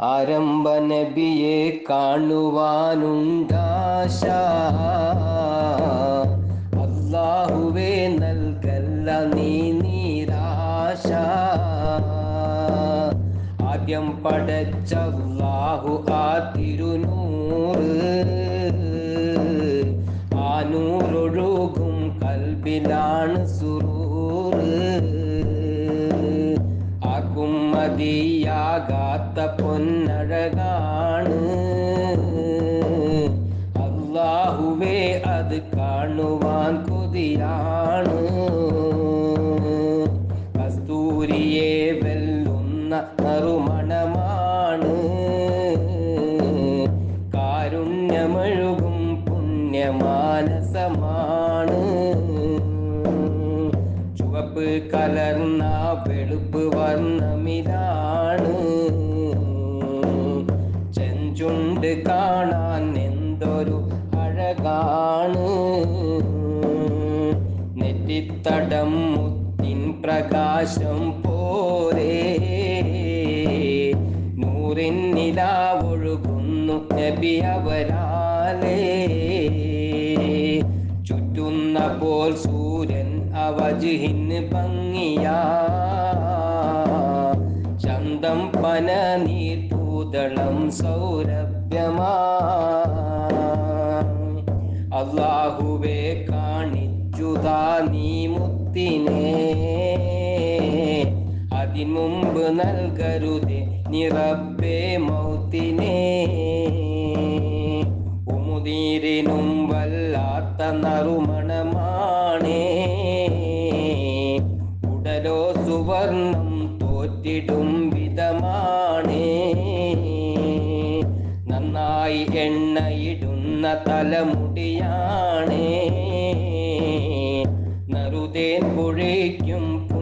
ആരംഭ നബിയെ കാണുവാനുണ്ടാശ. അള്ളാഹുവേ നൽകല്ല നീ നീരാശ. ആദ്യം പടച്ച അള്ളാഹു ആ തിരുനൂറ്. ആ നൂറൊഴുകും കൽബിലാണ് സുറൂറ് മതിയാകാത്ത പൊന്നഴകാണ്. അള്ളാഹുവേ അത് കാണുവാൻ കൊതിയാണ്. കസ്തൂരിയെ വെല്ലുന്ന നറുമണമാണ്. കാരുണ്യമഴുകും പുണ്യമാനസമാണ്. ചുവപ്പ് കലർന്ന വെളുപ്പ് വർണമിതാണ്. ചെഞ്ചുണ്ട് കാണാൻ എന്തൊരു അഴകാണ്. നെറ്റിത്തടം മുത്തിൻ പ്രകാശം പോരെ. നൂറിൻ നിലാവൊഴുകുന്നു നബി അവരാലേ. ചുറ്റുന്ന പോൽ സൂര്യൻ അവജിഹിന് ഭംഗിയാ. ചന്തം പന നീർപൂതളം സൗരഭ്യമാ. അള്ളാഹുവേ കാണിച്ചുതാ നീ മുത്തിനെ. അതിനുമുമ്പ് നൽകരുതേ നിറബേ മൗത്തിനെ. ഉമുദീരിനും വല്ലാത്ത നറുമണമാണേ. തോറ്റിടും വിധമാണേ. നന്നായി എണ്ണയിടുന്ന തലമുടിയാണേ. നറുതേൻ പൊഴിക്കും